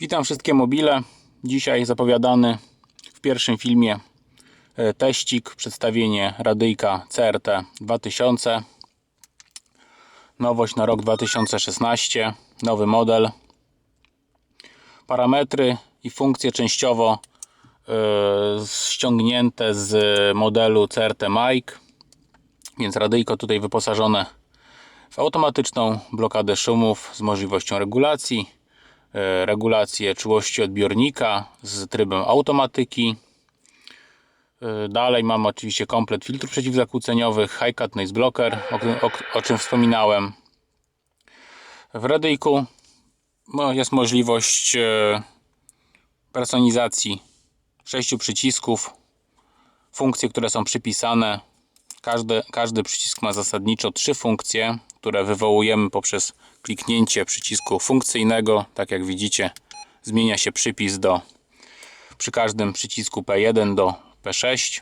Witam wszystkie mobile. Dzisiaj zapowiadany w pierwszym filmie e, teścik, przedstawienie radyjka CRT 2000. Nowość na rok 2016, nowy model. Parametry i funkcje częściowo e, ściągnięte z modelu CRT Mike. Więc radyjko tutaj wyposażone w automatyczną blokadę szumów z możliwością regulacji, regulację czułości odbiornika z trybem automatyki. E, Dalej mamy oczywiście komplet filtrów przeciwzakłóceniowych, High Cut Noise Blocker, o, o, o czym wspominałem. W radyjku no, jest możliwość e, personalizacji sześciu przycisków, funkcje, które są przypisane każdy, każdy przycisk ma zasadniczo trzy funkcje, które wywołujemy poprzez kliknięcie przycisku funkcyjnego. Tak jak widzicie, zmienia się przypis do przy każdym przycisku P1 do P6.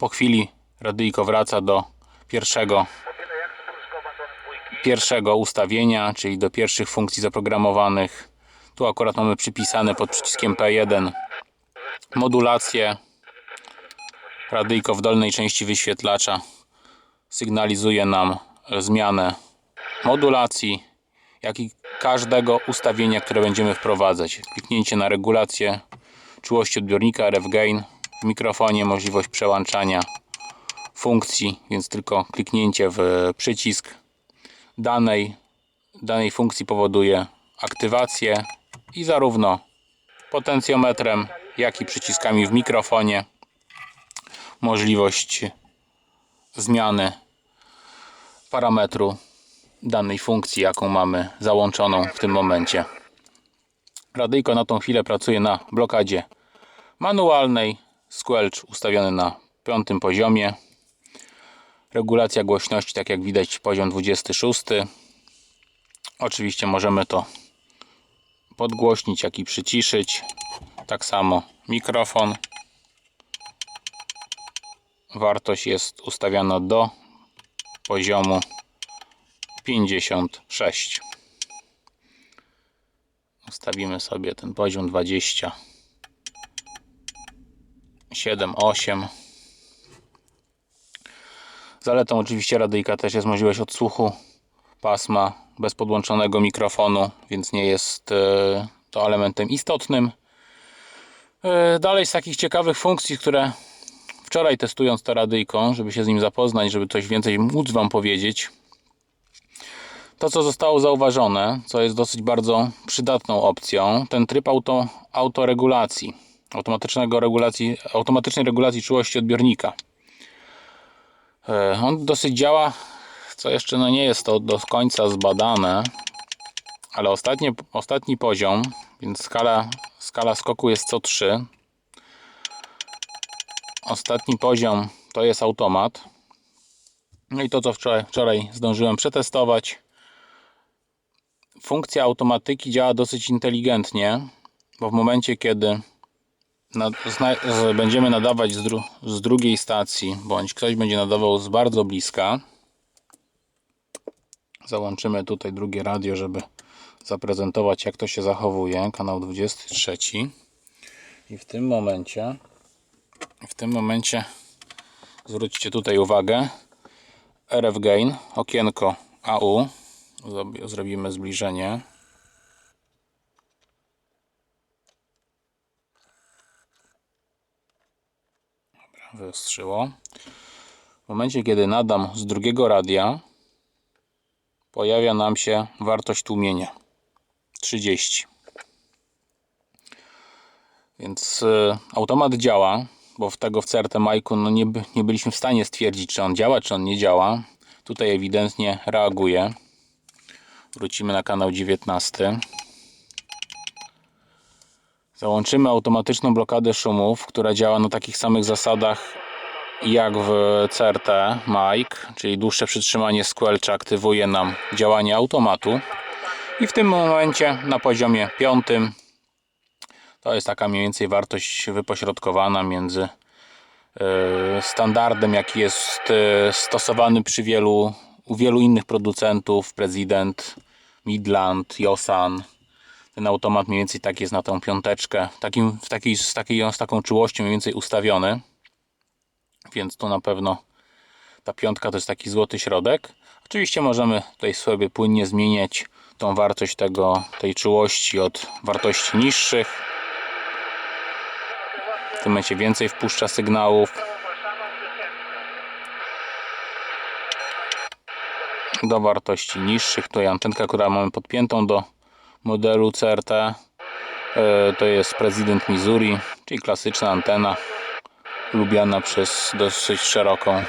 Po chwili radyjko wraca do pierwszego, pierwszego ustawienia, czyli do pierwszych funkcji zaprogramowanych. Tu akurat mamy przypisane pod przyciskiem P1 modulację Radyjko w dolnej części wyświetlacza sygnalizuje nam zmianę modulacji, jak i każdego ustawienia, które będziemy wprowadzać. Kliknięcie na regulację czułości odbiornika RF Gain w mikrofonie, możliwość przełączania funkcji, więc tylko kliknięcie w przycisk danej, danej funkcji powoduje aktywację i zarówno potencjometrem, jak i przyciskami w mikrofonie możliwość zmiany parametru danej funkcji, jaką mamy załączoną w tym momencie. Radyjko na tą chwilę pracuje na blokadzie manualnej. Squelch ustawiony na piątym poziomie. Regulacja głośności, tak jak widać, poziom 26. Oczywiście możemy to podgłośnić, jak i przyciszyć. Tak samo mikrofon wartość jest ustawiana do poziomu 56 ustawimy sobie ten poziom 20 7 8 zaletą oczywiście radyjka też jest możliwość odsłuchu pasma bez podłączonego mikrofonu więc nie jest e, to elementem istotnym. E, dalej z takich ciekawych funkcji które wczoraj testując to radyjko, żeby się z nim zapoznać, żeby coś więcej móc Wam powiedzieć. To, co zostało zauważone, co jest dosyć bardzo przydatną opcją, ten tryb auto, autoregulacji, automatycznego regulacji, automatycznej regulacji czułości odbiornika. E, On dosyć działa, co jeszcze no nie jest to do końca zbadane, ale ostatnie, ostatni poziom, więc skala, skala skoku jest co 3, Ostatni poziom to jest automat. No i to, co wczoraj, wczoraj zdążyłem przetestować. Funkcja automatyki działa dosyć inteligentnie, bo w momencie, kiedy będziemy nadawać z, dru, z drugiej stacji, bądź ktoś będzie nadawał z bardzo bliska, załączymy tutaj drugie radio, żeby zaprezentować, jak to się zachowuje. Kanał 23. I w tym momencie w tym momencie zwróćcie tutaj uwagę. RF Gain, okienko AU Zrobi- zrobimy zbliżenie. Dobra, wyostrzyło w momencie kiedy nadam z drugiego radia pojawia nam się wartość tłumienia. 30 więc y, automat działa, bo w tego w CRT Majku no nie, nie byliśmy w stanie stwierdzić, czy on działa, czy on nie działa. Tutaj ewidentnie reaguje. Wrócimy na kanał 19. Załączymy automatyczną blokadę szumów, która działa na takich samych zasadach jak w CRT Mic, czyli dłuższe przytrzymanie squelcha aktywuje nam działanie automatu. I w tym momencie na poziomie piątym to jest taka mniej więcej wartość wypośrodkowana między e, standardem, jaki jest e, stosowany przy wielu, u wielu innych producentów, Prezydent, Midland, Josan. Ten automat mniej więcej tak jest na tą piąteczkę, takim, w takiej, z, takiej, z taką czułością mniej więcej ustawiony. Więc tu na pewno ta piątka to jest taki złoty środek. Oczywiście możemy tutaj sobie płynnie zmieniać tą wartość tego, tej czułości od wartości niższych. W tym momencie więcej wpuszcza sygnałów. Do wartości niższych. Tutaj antenka, która mamy podpiętą do modelu CRT. e, To jest President Missouri, czyli klasyczna antena lubiana przez dosyć szeroką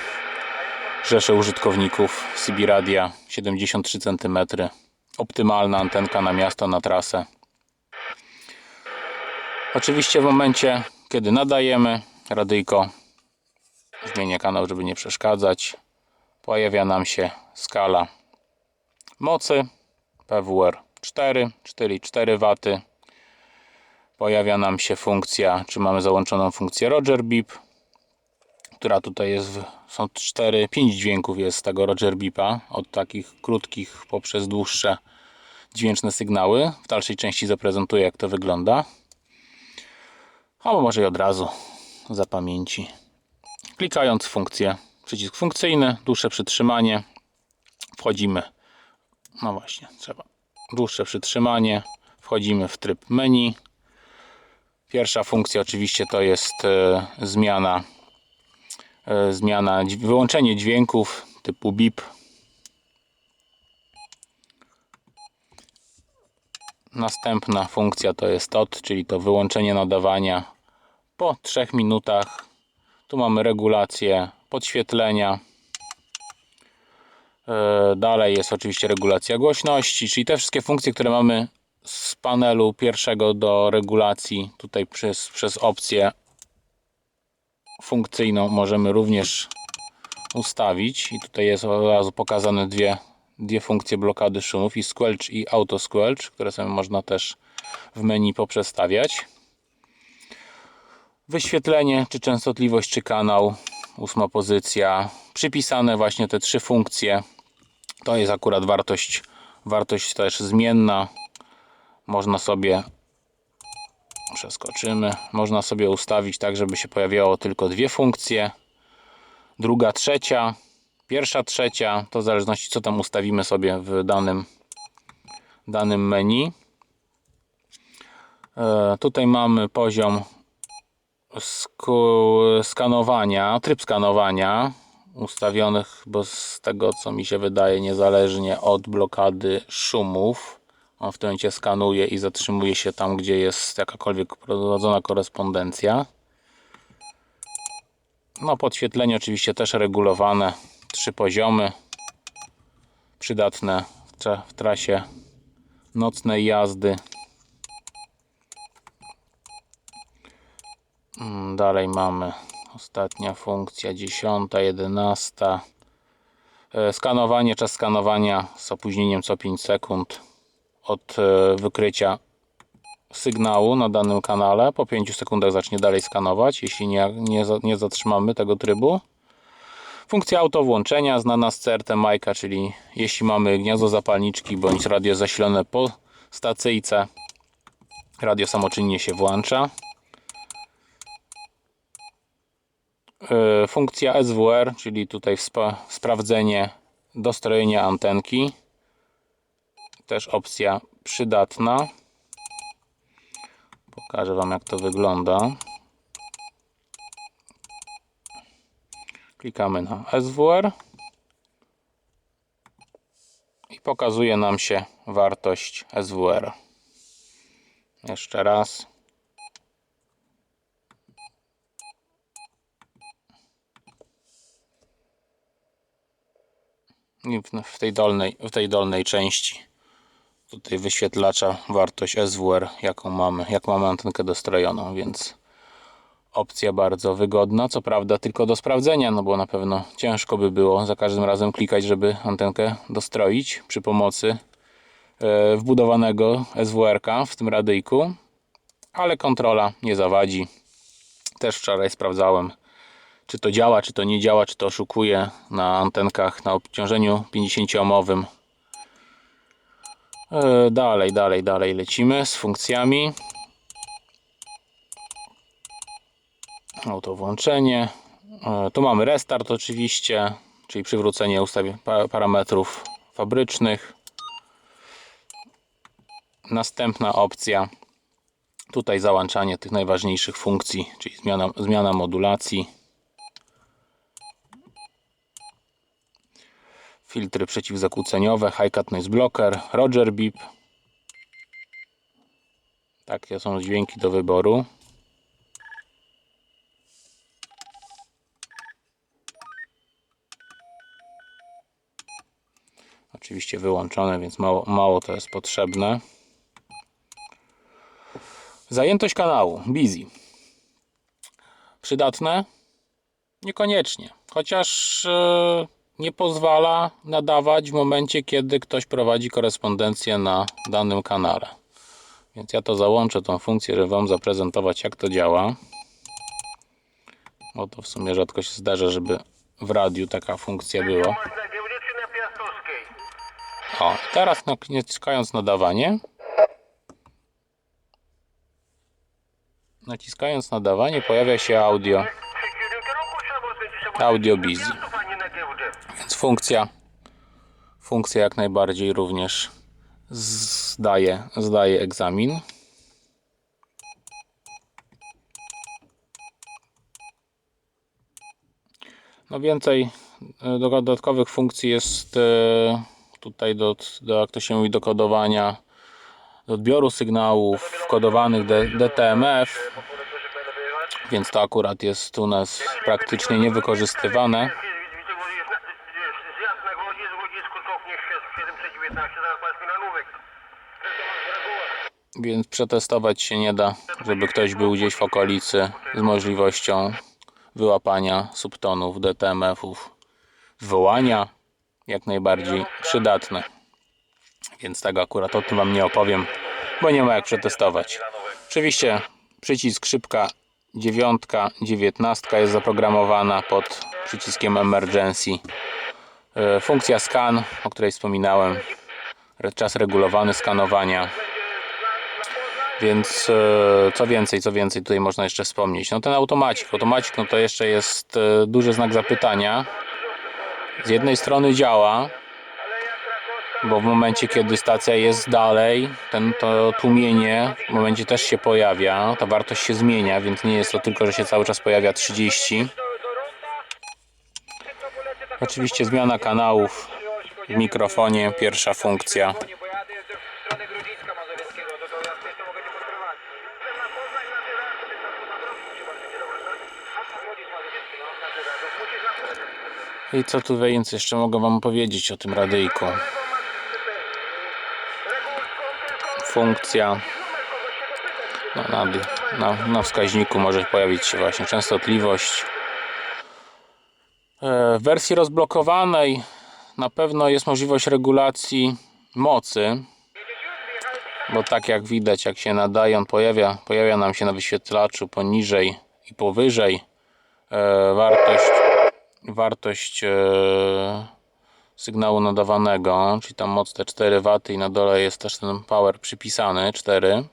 rzeszę użytkowników CB Radia 73 cm. Optymalna antenka na miasto, na trasę. Oczywiście w momencie, kiedy nadajemy, radyjko zmienia kanał, żeby nie przeszkadzać. Pojawia nam się skala mocy PWR 4, czyli 4 W. Pojawia nam się funkcja, czy mamy załączoną funkcję Roger Beep, która tutaj jest, są 4, 5 dźwięków jest z tego Roger Beepa, od takich krótkich poprzez dłuższe dźwięczne sygnały. W dalszej części zaprezentuję jak to wygląda. Albo może i od razu za pamięci. Klikając funkcję, przycisk funkcyjny, dłuższe przytrzymanie, wchodzimy, no właśnie, trzeba dłuższe przytrzymanie, wchodzimy w tryb menu. Pierwsza funkcja oczywiście to jest e, zmiana e, zmiana, wyłączenie dźwięków typu bip. Następna funkcja to jest TOT, czyli to wyłączenie nadawania po 3 minutach. Tu mamy regulację podświetlenia. E, Dalej jest oczywiście regulacja głośności, czyli te wszystkie funkcje, które mamy z panelu pierwszego do regulacji tutaj przez, przez opcję funkcyjną możemy również ustawić i tutaj jest od razu pokazane dwie, dwie funkcje blokady szumów i squelch i auto squelch, które sobie można też w menu poprzestawiać wyświetlenie, czy częstotliwość, czy kanał ósma pozycja przypisane właśnie te trzy funkcje to jest akurat wartość wartość też zmienna można sobie przeskoczymy. Można sobie ustawić tak, żeby się pojawiało tylko dwie funkcje. Druga, trzecia, pierwsza, trzecia, to w zależności co tam ustawimy sobie w danym, danym menu. E, tutaj mamy poziom skanowania, tryb skanowania ustawionych, bo z tego co mi się wydaje niezależnie od blokady szumów on w tym momencie skanuje i zatrzymuje się tam, gdzie jest jakakolwiek prowadzona korespondencja. No, podświetlenie oczywiście też regulowane. Trzy poziomy. Przydatne w, tra w trasie nocnej jazdy. Mm, Dalej mamy ostatnia funkcja, dziesiąta, jedenasta. E, Skanowanie, czas skanowania z opóźnieniem co 5 sekund od e, wykrycia sygnału na danym kanale. Po 5 sekundach zacznie dalej skanować, jeśli nie, nie, nie zatrzymamy tego trybu. Funkcja auto włączenia znana z CRT Majka, czyli jeśli mamy gniazdo zapalniczki bądź radio zasilone po stacyjce, radio samoczynnie się włącza. E, Funkcja SWR, czyli tutaj sprawdzenie dostrojenia antenki też opcja przydatna. Pokażę Wam jak to wygląda. Klikamy na SWR i pokazuje nam się wartość SWR. Jeszcze raz. I w- tej dolnej, w tej dolnej części tutaj wyświetlacza wartość SWR jaką mamy, jak mamy antenkę dostrojoną, więc opcja bardzo wygodna, co prawda tylko do sprawdzenia, no bo na pewno ciężko by było za każdym razem klikać, żeby antenkę dostroić przy pomocy e, wbudowanego SWR-ka w tym radyjku, ale kontrola nie zawadzi. Też wczoraj sprawdzałem, czy to działa, czy to nie działa, czy to oszukuje na antenkach na obciążeniu 50 ohmowym E, Dalej, dalej, dalej lecimy z funkcjami. Auto włączenie. E, Tu mamy restart oczywiście, czyli przywrócenie ustawień pa- parametrów fabrycznych. Następna opcja. Tutaj załączanie tych najważniejszych funkcji, czyli zmiana, zmiana modulacji. Filtry przeciwzakłóceniowe, High Cut Noise Blocker, Roger Beep. Takie są dźwięki do wyboru. Oczywiście wyłączone, więc mało, mało to jest potrzebne. Zajętość kanału, busy. Przydatne? Niekoniecznie. Chociaż e, nie pozwala nadawać w momencie, kiedy ktoś prowadzi korespondencję na danym kanale. Więc ja to załączę, tą funkcję, żeby Wam zaprezentować, jak to działa. Bo to w sumie rzadko się zdarza, żeby w radiu taka funkcja była. Masz na giełdzie czy na Piastowskiej? O, teraz naciskając nadawanie. Naciskając nadawanie pojawia się audio, audio busy. Więc funkcja, funkcja jak najbardziej również zdaje, zdaje egzamin. No więcej e, dodatkowych funkcji jest e, tutaj do, do jak to się mówi, do kodowania, do odbioru sygnałów kodowanych DTMF, więc to akurat jest u nas praktycznie niewykorzystywane. Zjazd na Głodzie, z Łodzi Skutownie 719, zaraz patrz mi na nówek. więc przetestować się nie da, żeby ktoś był gdzieś w okolicy z możliwością wyłapania subtonów, DTMF-ów, wywołania jak najbardziej przydatne. Więc tego akurat o tym Wam nie opowiem, bo nie ma jak przetestować. Oczywiście przycisk szybka 9, 19 jest zaprogramowana pod przyciskiem emergency. E, Funkcja scan, o której wspominałem, czas regulowany skanowania. Więc e, co więcej, co więcej tutaj można jeszcze wspomnieć. No ten automacik, automacik no to jeszcze jest e, duży znak zapytania. Z jednej strony działa, bo w momencie kiedy stacja jest dalej, ten, to tłumienie w momencie też się pojawia, ta wartość się zmienia, więc nie jest to tylko, że się cały czas pojawia 30. Oczywiście zmiana kanałów w mikrofonie, pierwsza funkcja. Bo jadę jestem w stronę Grodziska Mazowieckiego, to to ja jeszcze mogę Cię podprowadzić. Na Poznań na tyle, to ty tam na drogi musi bardzo nie dobrze, tak? A to Grodzisk Mazowiecki, no na tyle, to musisz na I co tu więc jeszcze mogę Wam powiedzieć o tym radyjku? Funkcja no, na, na, na wskaźniku może pojawić się właśnie częstotliwość. E, W wersji rozblokowanej na pewno jest możliwość regulacji mocy, bo tak jak widać, jak się nadaje, on pojawia, pojawia nam się na wyświetlaczu poniżej i powyżej e, wartość wartość e, sygnału nadawanego, czyli tam moc te 4 W i na dole jest też ten power przypisany 4.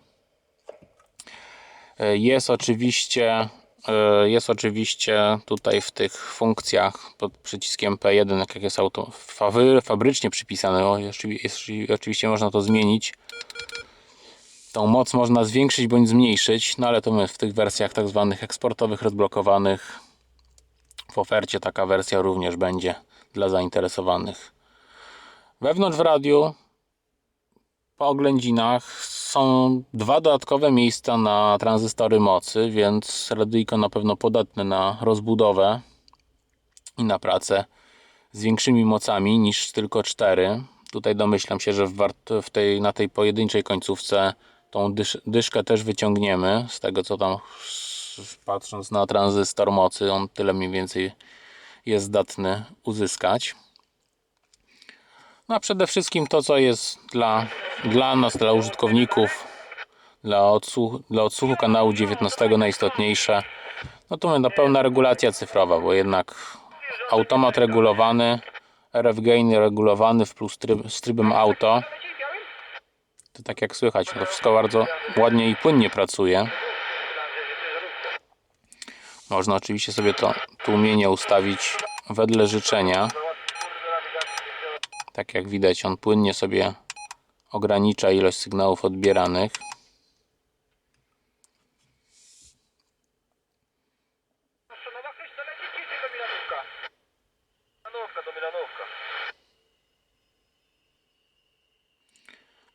E, Jest oczywiście e, jest oczywiście tutaj w tych funkcjach pod przyciskiem P1, jak jest auto, fabrycznie przypisane, oczywiście można to zmienić. Tą moc można zwiększyć bądź zmniejszyć, no ale to my w tych wersjach tak zwanych eksportowych, rozblokowanych w ofercie taka wersja również będzie dla zainteresowanych. Wewnątrz w radiu po oględzinach są dwa dodatkowe miejsca na tranzystory mocy, więc radyjko na pewno podatne na rozbudowę i na pracę z większymi mocami niż tylko cztery. Tutaj domyślam się, że w, tej, na tej pojedynczej końcówce tą dysz, dyszkę też wyciągniemy z tego co tam patrząc na tranzystor mocy, on tyle mniej więcej jest zdatny uzyskać. No a przede wszystkim to, co jest dla, dla nas, dla użytkowników, dla odsłuchu, dla odsłuchu kanału 19 najistotniejsze, no to na pełna regulacja cyfrowa, bo jednak automat regulowany, RF gain regulowany w plus tryb, z trybem auto, To tak jak słychać, to wszystko bardzo ładnie i płynnie pracuje. Można oczywiście sobie to tłumienie ustawić wedle życzenia. Tak jak widać, on płynnie sobie ogranicza ilość sygnałów odbieranych.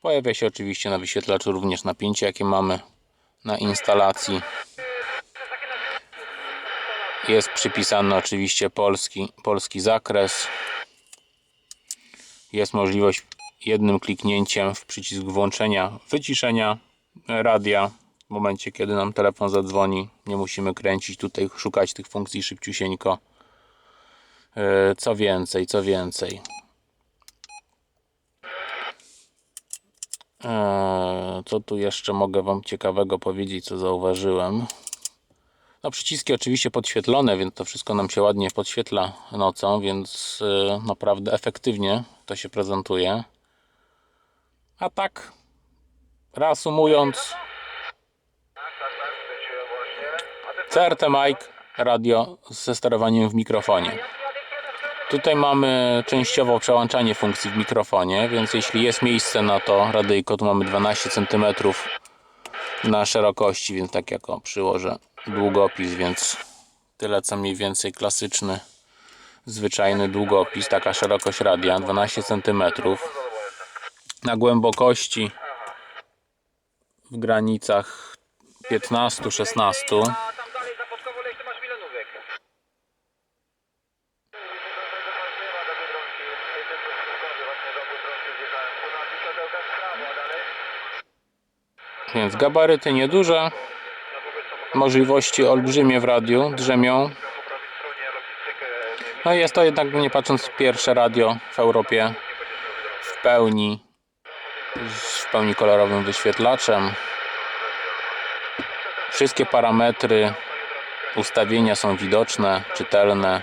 Pojawia się oczywiście na wyświetlaczu również napięcie, jakie mamy na instalacji. Jest przypisany oczywiście polski, polski zakres. Jest możliwość jednym kliknięciem w przycisk włączenia, wyciszenia radia. W momencie, kiedy nam telefon zadzwoni, nie musimy kręcić tutaj, szukać tych funkcji szybciusieńko. Yy, Co więcej, co więcej. Eee, Co tu jeszcze mogę Wam ciekawego powiedzieć, co zauważyłem? No przyciski oczywiście podświetlone, więc to wszystko nam się ładnie podświetla nocą, więc e, naprawdę efektywnie to się prezentuje. A tak, reasumując, CRT Mic radio ze sterowaniem w mikrofonie. Tutaj mamy częściowo przełączanie funkcji w mikrofonie, więc jeśli jest miejsce na to radyjko, tu mamy 12 cm na szerokości, więc tak jak o, przyłożę długopis, więc tyle co mniej więcej klasyczny, zwyczajny długopis, taka szerokość radia, 12 cm na głębokości w granicach 15-16 A tam dalej zapodkowo leć, to masz Milanówek. Więc gabaryty nieduże, możliwości olbrzymie w radiu drzemią. No i jest to jednak, nie patrząc, pierwsze radio w Europie w pełni, z w pełni kolorowym wyświetlaczem. Wszystkie parametry ustawienia są widoczne, czytelne.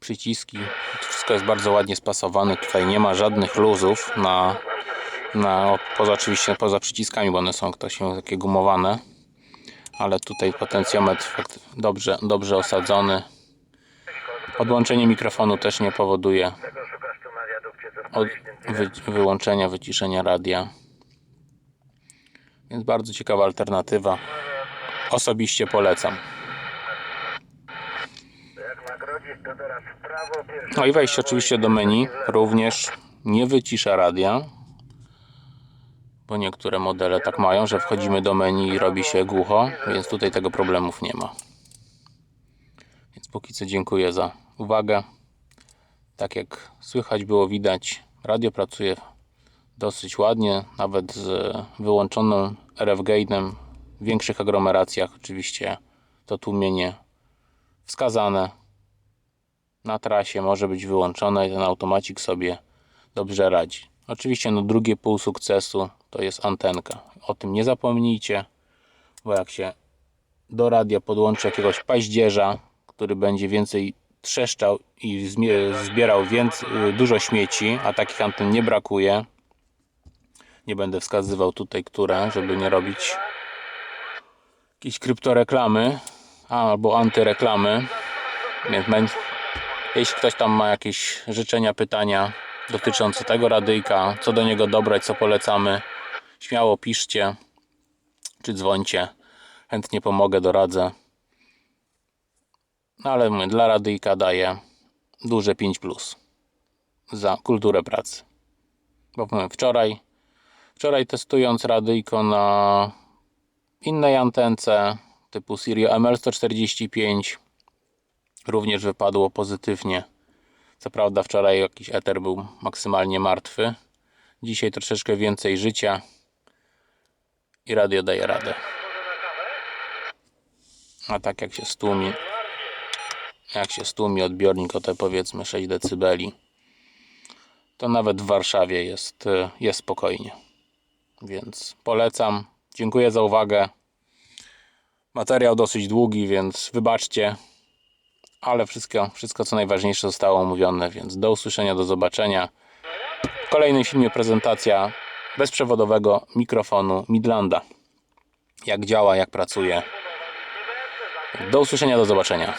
Przyciski, wszystko jest bardzo ładnie spasowane. Tutaj nie ma żadnych luzów na, na poza oczywiście poza przyciskami, bo one są to się takie gumowane. Ale tutaj potencjometr dobrze, dobrze osadzony. Podłączenie mikrofonu też nie powoduje od wy, wyłączenia, wyciszenia radia. Więc bardzo ciekawa alternatywa. Osobiście polecam. No i wejście oczywiście do menu również nie wycisza radia. Bo niektóre modele tak mają, że wchodzimy do menu i robi się głucho, więc tutaj tego problemów nie ma. Więc póki co dziękuję za uwagę. Tak jak słychać było widać, radio pracuje dosyć ładnie, nawet z wyłączonym RF gainem. W większych aglomeracjach oczywiście to tłumienie wskazane na trasie może być wyłączone i ten automacik sobie dobrze radzi. Oczywiście no drugie pół sukcesu to jest antenka. O tym nie zapomnijcie, bo jak się do radia podłączy jakiegoś paździerza, który będzie więcej trzeszczał i zbierał więcej, dużo śmieci, a takich anten nie brakuje. Nie będę wskazywał tutaj, które, żeby nie robić jakiejś kryptoreklamy albo antyreklamy. Więc jeśli ktoś tam ma jakieś życzenia, pytania dotyczące tego radyjka, co do niego dobrać, co polecamy, śmiało piszcie czy dzwońcie. Chętnie pomogę, doradzę. No ale mówię, dla radyjka daję duże 5 plus za kulturę pracy. Bo powiem, wczoraj, wczoraj testując radyjko na innej antence typu Sirio ML145 również wypadło pozytywnie. Co prawda wczoraj jakiś eter był maksymalnie martwy. Dzisiaj troszeczkę więcej życia i radio daje radę. A tak jak się stłumi jak się stłumi odbiornik o te powiedzmy 6 dB to nawet w Warszawie jest, y, jest spokojnie. Więc polecam. Dziękuję za uwagę. Materiał dosyć długi, więc wybaczcie ale wszystko, wszystko co najważniejsze zostało omówione, więc do usłyszenia, do zobaczenia. W kolejnym filmie prezentacja bezprzewodowego mikrofonu Midlanda. Jak działa, jak pracuje. Do usłyszenia, do zobaczenia.